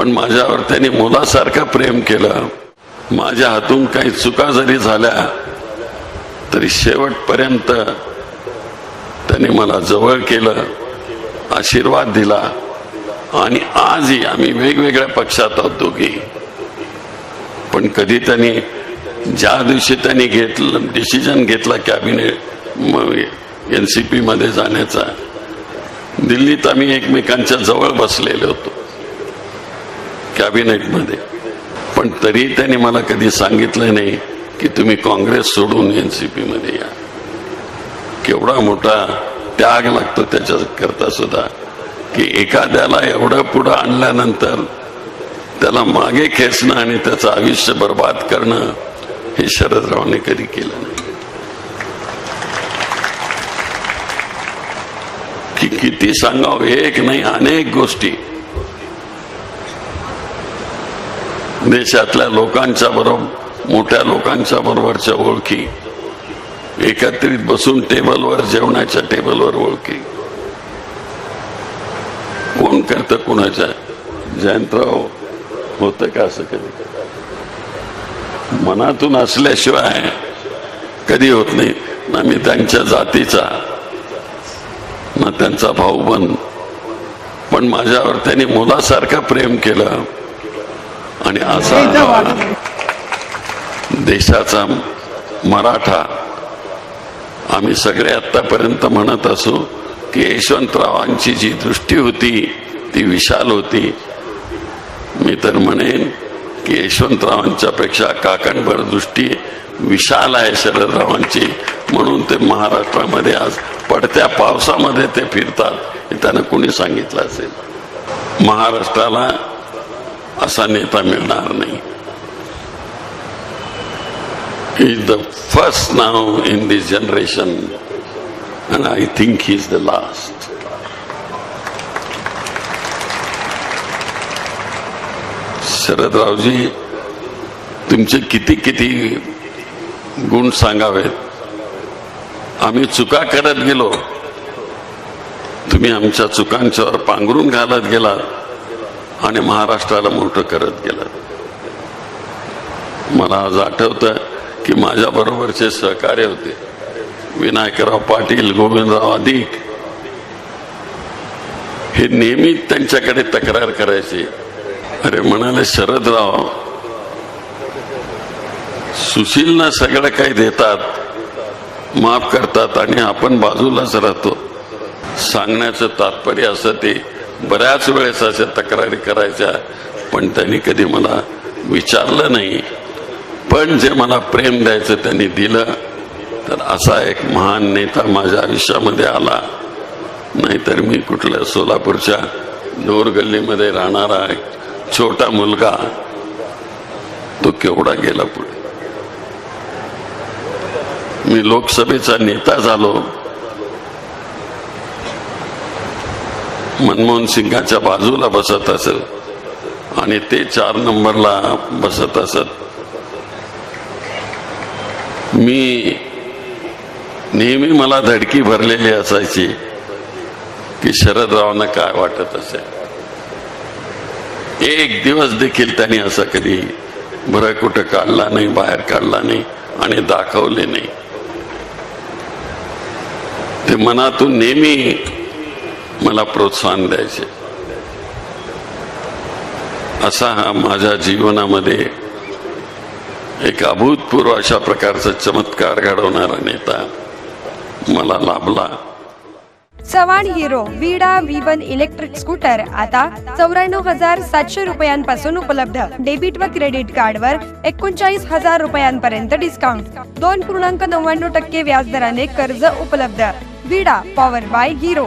पण माझ्यावर त्यांनी मुलासारखं प्रेम केलं. माझ्या हातून काही चुका जरी झाल्या तरी शेवटपर्यंत त्यांनी मला जवळ केलं आशीर्वाद दिला आणि आजही आम्ही वेगवेगळ्या पक्षात आहोत दोघी. पण कधी त्यांनी ज्या दिवशी त्यांनी घेतलं डिसिजन घेतला कॅबिनेट एन सी पीमध्ये जाण्याचा दिल्लीत आम्ही एकमेकांच्या जवळ बसलेले होतो. कॅबिनेटमध्ये. पण तरी त्यांनी मला कधी सांगितलं नाही की तुम्ही काँग्रेस सोडून एन सी मध्ये या. केवढा मोठा त्याग लागतो त्याच्या करता सुद्धा की एखाद्याला एवढं पुढं आणल्यानंतर त्याला मागे खेचणं आणि त्याचं आयुष्य बर्बाद करणं हे शरदरावांनी कधी केलं नाही. की किती सांगावं एक नाही अनेक गोष्टी. देशातल्या लोकांच्या बरोबर मोठ्या लोकांच्या बरोबरच्या ओळखी. एकत्रित बसून टेबलवर जेवणाच्या टेबलवर ओळखी. कोण करतं कुणाच्या? जयंतराव होतं का असं कधी? मनातून असल्याशिवाय कधी होत नाही. ना मी त्यांच्या जातीचा ना त्यांचा भाऊ बन पण माझ्यावर त्यांनी मुलासारखं प्रेम केलं. आणि असा देशाचा मराठा आम्ही सगळे आतापर्यंत म्हणत असू की यशवंतरावांची जी दृष्टी होती ती विशाल होती. मी तर म्हणेन की यशवंतरावांच्या पेक्षा काकणभर दृष्टी विशाल आहे शरदरावांची. म्हणून ते महाराष्ट्रामध्ये आज पडत्या पावसामध्ये ते फिरतात. हे त्यांना कुणी सांगितलं असेल? महाराष्ट्राला असा नेता मिळणार नाही. Is the first now in this generation and I think he is the last Sharadraoji तुमचे किती किती गुण सांगावेत. आम्ही चुका करत गेलो. तुम्ही आमच्या चुकांच्यावर पांघरून घालत गेलात. आणि महाराष्ट्राला मोठं करत गेलं. मला आज आठवतं की माझ्या बरोबरचे सहकार्य होते. विनायकराव पाटील गोविंदराव अधिक. हे नेहमी त्यांच्याकडे तक्रार करायचे. अरे म्हणाले शरदराव सुशीलना सगळं काही देतात माफ करतात आणि आपण बाजूलाच राहतो. सांगण्याचं तात्पर्य असं ते बऱ्याच वेळेस अशा तक्रारी करायच्या पण त्यांनी कधी मला विचारलं नाही. पण जे मला प्रेम द्यायचं त्यांनी दिलं. तर असा एक महान नेता माझ्या आयुष्यामध्ये आला. नाहीतर मी कुठल्या सोलापूरच्या दोरगल्लीमध्ये राहणारा एक छोटा मुलगा तो केवढा गेला पुढे. मी लोकसभेचा नेता झालो. मनमोहन सिंगाच्या बाजूला बसत असत आणि ते चार नंबरला बसत असत मी नेहमी मला धडकी भरलेली असायची की शरदरावांना काय वाटत असेल. एक दिवस देखील त्यांनी असं कधी बरं कुठं काढला नाही बाहेर काढला नाही आणि दाखवले नाही. ते मनातून नेहमी मला प्रोत्साहन द्यायचे. असा हा माझ्या जीवनामध्ये एक अभूतपूर्व अशा प्रकारचा चमत्कार घडवणारा नेता मला लाभला. Chavan Hero Vida V one electric scooter आता चौऱ्याण्णव हजार सातशे रुपयांपासून उपलब्ध. डेबिट व क्रेडिट कार्डवर एकोणचाळीस हजार रुपयांपर्यंत डिस्काउंट दोन पूर्णांक नव्याण्णव टक्के व्याजदराने कर्ज उपलब्ध. विडा पॉवर बाय हिरो